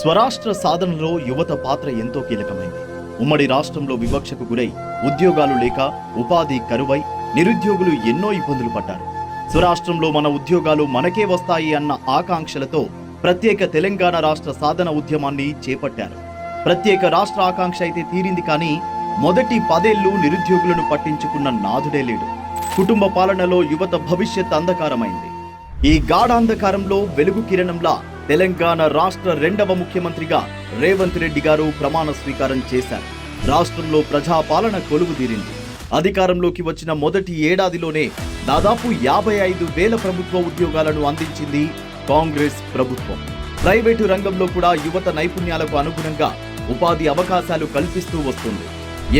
స్వరాష్ట్ర సాధనలో యువత పాత్ర ఎంతో కీలకమైంది. ఉమ్మడి రాష్ట్రంలో వివక్షకు గురై ఉద్యోగాలు లేక ఉపాధి కరువై నిరుద్యోగులు ఎన్నో ఇబ్బందులు పడ్డారు. స్వరాష్ట్రంలో మన ఉద్యోగాలు మనకే వస్తాయి అన్న ఆకాంక్షలతో ప్రత్యేక తెలంగాణ రాష్ట్ర సాధన ఉద్యమాన్ని చేపట్టారు. ప్రత్యేక రాష్ట్ర ఆకాంక్ష అయితే తీరింది కానీ మొదటి పదేళ్ళు నిరుద్యోగులను పట్టించుకున్న నాదుడే లేడు. కుటుంబ పాలనలో యువత భవిష్యత్ అంధకారమైంది. ఈ గాఢాంధకారంలో వెలుగు కిరణంలా తెలంగాణ రాష్ట్ర రెండవ ముఖ్యమంత్రిగా రేవంత్ రెడ్డి గారు ప్రమాణ స్వీకారం చేశారు. రాష్ట్రంలో ప్రజాపాలన కొలువుదీరింది. అధికారంలోకి వచ్చిన మొదటి ఏడాదిలోనే దాదాపు యాభై ఐదు వేల ప్రభుత్వ ఉద్యోగాలను అందించింది కాంగ్రెస్ ప్రభుత్వం. ప్రైవేటు రంగంలో కూడా యువత నైపుణ్యాలకు అనుగుణంగా ఉపాధి అవకాశాలు కల్పిస్తూ వస్తుంది.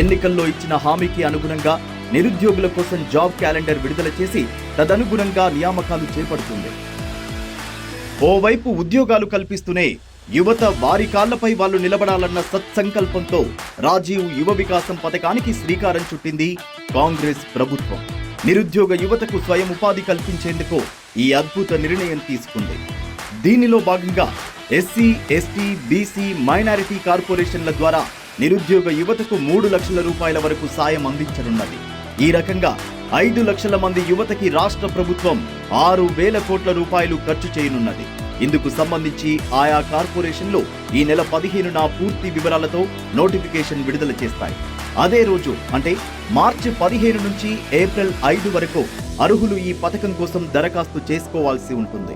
ఎన్నికల్లో ఇచ్చిన హామీకి అనుగుణంగా నిరుద్యోగుల కోసం జాబ్ క్యాలెండర్ విడుదల చేసి తదనుగుణంగా నియామకాలు చేపడుతుంది. ఓవైపు ఉద్యోగాలు కల్పిస్తూనే యువత వారి కాళ్ళపై వాళ్ళు నిలబడాలన్న సత్సంకల్పంతో రాజీవ్ యువ వికాసం పథకానికి శ్రీకారం చుట్టింది కాంగ్రెస్ ప్రభుత్వం. నిరుద్యోగ యువతకు స్వయం ఉపాధి కల్పించేందుకు ఈ అద్భుత నిర్ణయం తీసుకుంది. దీనిలో భాగంగా ఎస్సీ ఎస్టీ బీసీ మైనారిటీ కార్పొరేషన్ల ద్వారా నిరుద్యోగ యువతకు మూడు లక్షల రూపాయల వరకు సాయం అందించనున్నది. ఈ రకంగా ఐదు లక్షల మంది యువతకి రాష్ట్ర ప్రభుత్వం ఆరు వేల కోట్ల రూపాయలు ఖర్చు చేయనున్నది. ఇందుకు సంబంధించి ఆయా కార్పొరేషన్లు ఈ నెల పదిహేనున పూర్తి వివరాలతో నోటిఫికేషన్ విడుదల చేస్తాయి. అదే రోజు అంటే మార్చి పదిహేను నుంచి ఏప్రిల్ ఐదు వరకు అర్హులు ఈ పథకం కోసం దరఖాస్తు చేసుకోవాల్సి ఉంటుంది.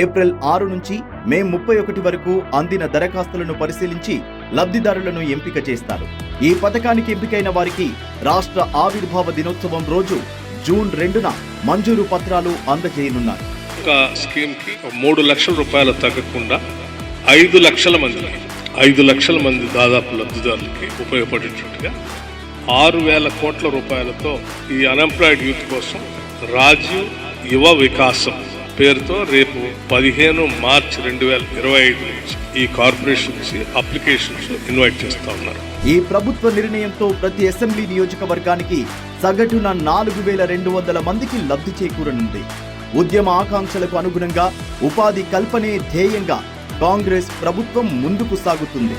ఏప్రిల్ ఆరు నుంచి మే ముప్పై ఒకటి వరకు అందిన దరఖాస్తులను పరిశీలించి లబ్ధిదారులను ఎంపిక చేస్తారు. ఈ పథకానికి ఎంపికైన వారికి రాష్ట్ర ఆవిర్భావ దినోత్సవం రోజు జూన్ రెండున మంజూరు పత్రాలు అందజేయనున్నారు. ఒక స్కీమ్కి మూడు లక్షల రూపాయలు తగ్గకుండా ఐదు లక్షల మంది ఐదు లక్షల మంది దాదాపు లబ్ధిదారులకి ఉపయోగపడేటట్టుగా ఆరు వేల కోట్ల రూపాయలతో ఈ అన్ఎంప్లాయిడ్ యూత్ కోసం రాజీవ్ యువ వికాసం పేరుతో రేపు పదిహేను మార్చ్ రెండు వేల ఇరవై ఐదు నుంచి ఈ కార్పొరేషన్స్ అప్లికేషన్స్ ఇన్వైట్ చేస్తా ఉన్నారు. ఈ ప్రభుత్వ నిర్ణయంతో ప్రతి అసెంబ్లీ నియోజకవర్గానికి సగటున నాలుగు వేల రెండు వందల మందికి లబ్ధి చేకూరనుంది. ఉద్యమ ఆకాంక్షలకు అనుగుణంగా ఉపాధి కల్పనే ధ్యేయంగా కాంగ్రెస్ ప్రభుత్వం ముందుకు సాగుతుంది.